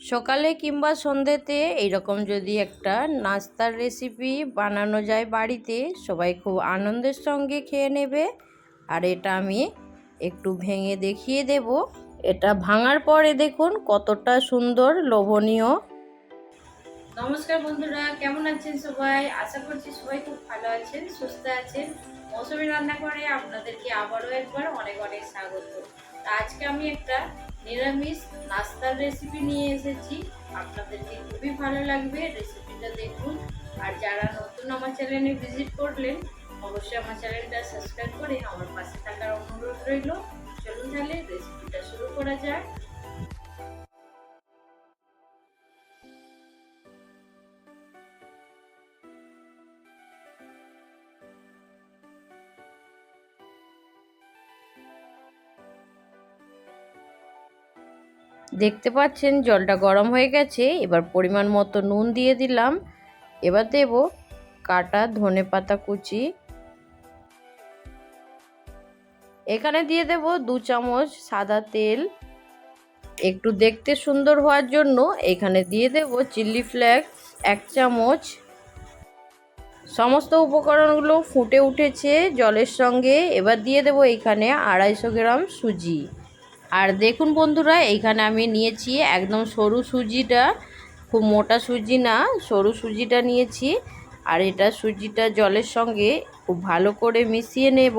সকালে কিংবা সন্ধ্যেতে এইরকম যদি একটা নাস্তার রেসিপি বানানো যায় বাড়িতে, সবাই খুব আনন্দের সঙ্গে খেয়ে নেবে। আর এটা আমি একটু ভেঙে দেখিয়ে দেব। এটা ভাঙার পরে দেখুন কতটা সুন্দর, লোভনীয়। নমস্কার বন্ধুরা, কেমন আছেন সবাই? আশা করছি সবাই খুব ভালো আছেন, সুস্থ আছেন। মৌসুমি রান্না করে আপনাদেরকে আবারও একবার অনেক অনেক স্বাগত। আজকে আমি একটা নিরামিষ নাস্তার রেসিপি নিয়ে এসেছি। আপনাদেরকে খুবই ভালো লাগবে রেসিপিটা দেখুন। আর যারা নতুন আমার চ্যানেলে ভিজিট করলেন, অবশ্যই আমার চ্যানেলটা সাবস্ক্রাইব করে আমার পাশে থাকার অনুরোধ রইল। চলুন তাহলে রেসিপিটা শুরু করা যাক। দেখতে পাচ্ছেন জলটা গরম হয়ে গেছে, এবার পরিমাণ মতো নুন দিয়ে দিলাম। এবার দেব কাটা ধনে পাতা কুচি। এখানে দিয়ে দেব দু চামচ সাদা তেল। একটু দেখতে সুন্দর হওয়ার জন্য এখানে দিয়ে দেব চিলি ফ্লেক্স এক চামচ। সমস্ত উপকরণগুলো ফুটে উঠেছে জলের সঙ্গে। এবার দিয়ে দেব এখানে আড়াইশো গ্রাম সুজি। আর দেখুন বন্ধুরা এইখানে আমি নিয়েছি একদম সরু সুজিটা, খুব মোটা সুজি না, সরু সুজিটা নিয়েছি। আর এটা সুজিটা জলের সঙ্গে খুব ভালো করে মিশিয়ে নেব।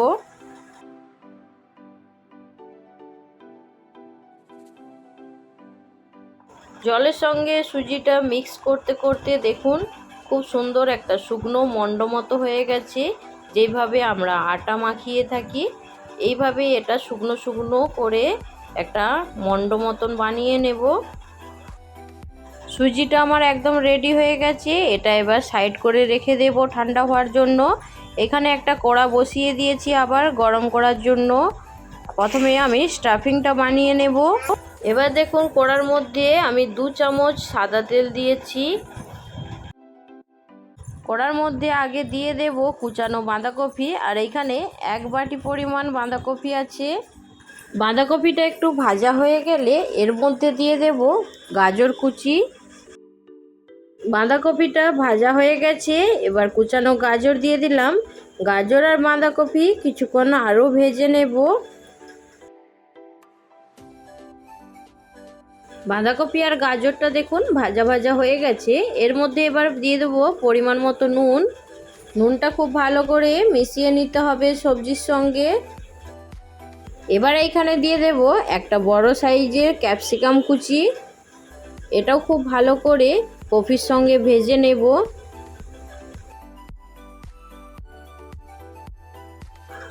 জলের সঙ্গে সুজিটা মিক্স করতে করতে দেখুন, খুব সুন্দর একটা শুকনো মন্ড মতো হয়ে গেছে। যেভাবে আমরা আটা মাখিয়ে থাকি, এইভাবে এটা শুকনো শুকনো করে একটা মন্ড মতন বানিয়ে নেব। সুজিটা আমার একদম রেডি হয়ে গেছে। এটা এবার সাইড করে রেখে দেব ঠান্ডা হওয়ার জন্য। এখানে একটা কড়া বসিয়ে দিয়েছি আবার গরম করার জন্য। প্রথমে আমি স্টাফিংটা বানিয়ে নেব। এবার দেখুন কড়ার মধ্যে আমি দু চামচ সাদা তেল দিয়েছি। কড়ার মধ্যে আগে দিয়ে দেব কুচানো বাঁধাকপি। আর এখানে এক বাটি পরিমাণ বাঁধাকপি আছে। বাঁধাকপিটা একটু ভাজা হয়ে গেলে এর মধ্যে দিয়ে দেব গাজর কুচি। বাঁধাকপিটা ভাজা হয়ে গেছে, এবার কুচানো গাজর দিয়ে দিলাম। গাজর আর বাঁধাকপি কিছুক্ষণ আরও ভেজে নেব। বাঁধাকপি আর গাজরটা দেখুন ভাজা ভাজা হয়ে গেছে। এর মধ্যে এবার দিয়ে দেবো পরিমাণ মতো নুন। নুনটা খুব ভালো করে মিশিয়ে নিতে হবে সবজির সঙ্গে। এবার এইখানে দিয়ে দেব একটা বড় সাইজের ক্যাপসিকাম কুচি। এটাও খুব ভালো করে কফির সঙ্গে ভেজে নেব।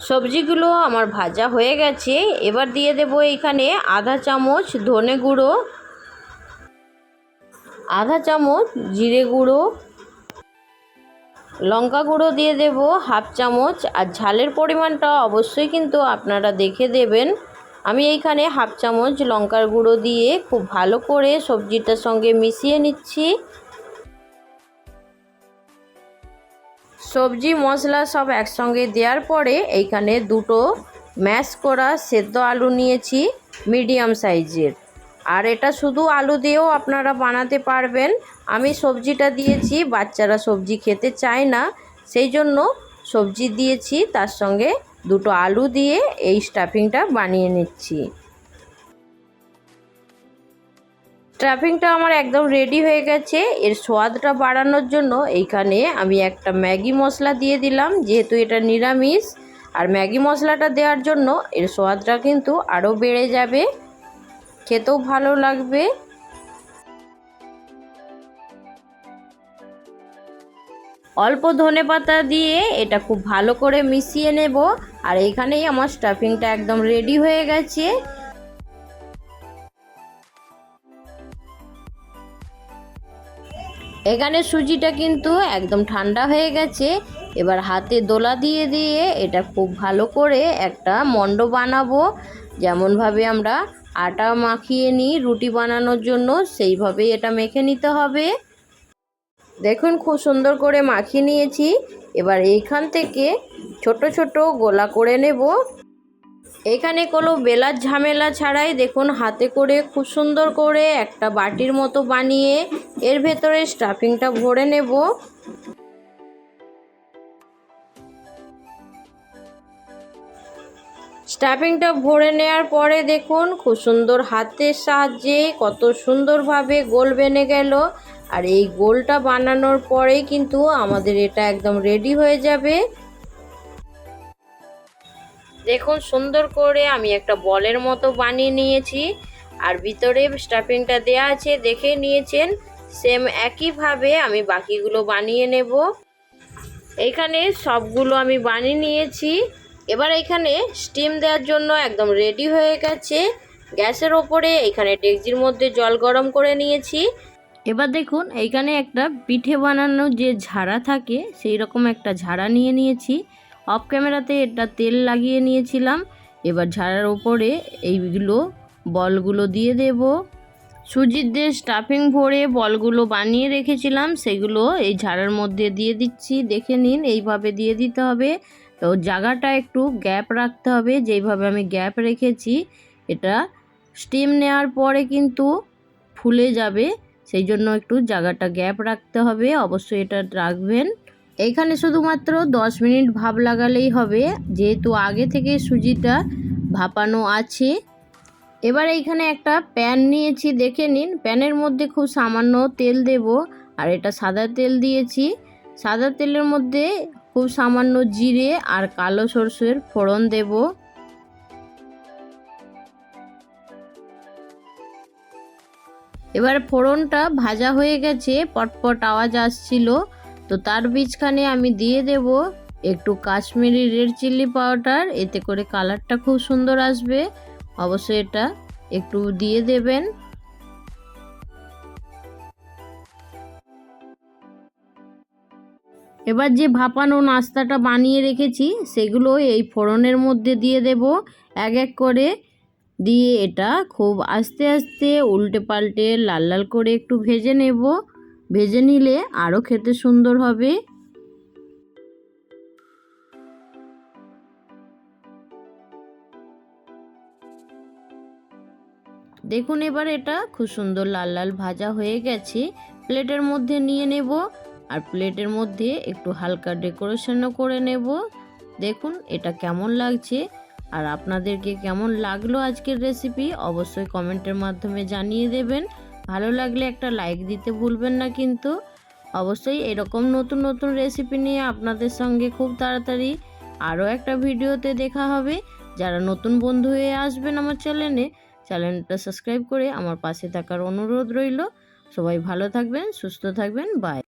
সবজিগুলো আমার ভাজা হয়ে গেছে। এবার দিয়ে দেব এইখানে আধা চামচ ধনে গুঁড়ো, আধা চামচ জিরে গুঁড়ো লঙ্কা গুঁড়ো দিয়ে দেব হাফ চামচ আর ঝালের পরিমাণটা অবশ্যই কিন্তু আপনারা দেখে দেবেন। আমি এইখানে হাফ চামচ লঙ্কার গুঁড়ো দিয়ে খুব ভালো করে সবজিটার সঙ্গে মিশিয়ে নিচ্ছি। সবজি, মশলা সব একসঙ্গে দেওয়ার পরে এইখানে দুটো ম্যাশ করা সেদ্ধ আলু নিয়েছি, মিডিয়াম সাইজের। আর এটা শুধু আলু দিয়েও আপনারা বানাতে পারবেন। আমি সবজিটা দিয়েছি, বাচ্চারা সবজি খেতে চায় না। সেই জন্য সবজি দিয়েছি, তার সঙ্গে দুটো আলু দিয়ে এই স্টাফিংটা বানিয়ে নিচ্ছি। স্টাফিংটা আমার একদম রেডি হয়ে গেছে। এর স্বাদটা বাড়ানোর জন্য এইখানে আমি একটা ম্যাগি মশলা দিয়ে দিলাম, যেহেতু এটা নিরামিষ। আর ম্যাগি মশলাটা দেওয়ার জন্য এর স্বাদটা কিন্তু আরও বেড়ে যাবে। খেতেও ভালো লাগবে। অল্প ধনে পাতা দিয়ে এটা খুব ভালো করে মিশিয়ে নেব। আর এখানেই আমার স্টাফিংটা একদম রেডি হয়ে গেছে। এখানে সুজিটা কিন্তু একদম ঠান্ডা হয়ে গেছে। এবার হাতে দোলা দিয়ে দিয়ে এটা খুব ভালো করে একটা মণ্ড বানাবো। যেমনভাবে আমরা আটা মাখিয়ে নিই, রুটি বানানোর জন্য সেইভাবে এটা মেখে নিতে হবে। দেখুন, খুব সুন্দর করে মাখিয়ে নিয়েছি। এবার এইখান থেকে ছোট ছোট গোলা করে নেব। এখানে কোনো বেলার ঝামেলা ছাড়াই দেখুন, হাতে করে খুব সুন্দর করে একটা বাটির মতো বানিয়ে এর ভেতরে স্টাফিংটা ভরে নেব। স্টাফিংটা ভরে নেওয়ার পরে দেখুন খুব সুন্দর হাতের সাহায্যে কত সুন্দরভাবে গোল বেনে গেল। আর এই গোলটা বানানোর পরেই কিন্তু আমাদের এটা একদম রেডি হয়ে যাবে। দেখুন সুন্দর করে আমি একটা বলের মতো বানিয়ে নিয়েছি। আর ভিতরে স্টাফিংটা দেয়া আছে, দেখে নিয়েছেন সেম একইভাবে আমি বাকিগুলো বানিয়ে নেব। এইখানে সবগুলো আমি বানিয়ে নিয়েছি। এবার এখানে স্টিম দেওয়ার জন্য একদম রেডি হয়ে গেছে। গ্যাসের ওপরে এখানে ডেকজির মধ্যে জল গরম করে নিয়েছি। এবার দেখুন, এইখানে একটা পিঠে বানানোর যে ঝাড়া থাকে, সেই রকম একটা ঝাড়া নিয়ে নিয়েছি। অফ ক্যামেরাতে এটা তেল লাগিয়ে নিয়েছিলাম। এবার ঝাড়ার ওপরে এইগুলো বলগুলো দিয়ে দেব। সুজির দিয়ে স্টাফিং ভরে বলগুলো বানিয়ে রেখেছিলাম, সেগুলো এই ঝাড়ার মধ্যে দিয়ে দিচ্ছি। দেখে নিন, এইভাবে দিয়ে দিতে হবে। তো জায়গাটা একটু গ্যাপ রাখতে হবে। যেইভাবে আমি গ্যাপ রেখেছি, এটা স্টিম নেওয়ার পরে কিন্তু ফুলে যাবে। সেই জন্য একটু জায়গাটা গ্যাপ রাখতে হবে। অবশ্যই এটা রাখবেন। এইখানে শুধুমাত্র 10 মিনিট ভাপ লাগালেই হবে। যেহেতু আগে থেকে সুজিটা ভাপানো আছে। এবার এইখানে একটা প্যান নিয়েছি, দেখে নিন। প্যানের মধ্যে খুব সামান্য তেল দেব। আর এটা সাদা তেল দিয়েছি। সাদা তেলের মধ্যে খুব সামান্য জিরে আর কালো সরষের ফোড়ন দেব। এবার ফোড়নটা ভাজা হয়ে গেছে, পটপট আওয়াজ আসছিল। তো তার বীজখানে আমি দিয়ে দেব একটু কাশ্মীরি রেড চিলি পাউডার, এতে করে কালারটা খুব সুন্দর আসবে। অবশ্যই এটা একটু দিয়ে দেবেন। এবার যে ভাপানো নাস্তাটা বানিয়ে রেখেছি, সেগুলো এই ফোড়নের মধ্যে দিয়ে দেব। এক এক করে দিয়ে এটা খুব আস্তে আস্তে উল্টে পাল্টে লাল লাল করে একটু ভেজে নেব। ভেজে নিলে আরও খেতে সুন্দর হবে। দেখুন এবার এটা খুব সুন্দর লাল লাল ভাজা হয়ে গেছে। প্লেটের মধ্যে নিয়ে নেব। আর প্লেটের মধ্যে একটু হালকা ডেকোরেশনও করে নেব। দেখুন এটা কেমন লাগছে। আর আপনাদেরকে কেমন লাগল আজকের রেসিপি অবশ্যই কমেন্টের মাধ্যমে জানিয়ে দেবেন। ভালো লাগলে একটা লাইক দিতে ভুলবেন না কিন্তু। অবশ্যই এরকম নতুন নতুন রেসিপি নিয়ে আপনাদের সঙ্গে খুব তাড়াতাড়ি আরও একটা ভিডিওতে দেখা হবে। যারা নতুন বন্ধু হয়ে আসবেন আমার চ্যানেলে, চ্যানেলটা সাবস্ক্রাইব করে আমার পাশে থাকার অনুরোধ রইল। সবাই ভালো থাকবেন, সুস্থ থাকবেন বাই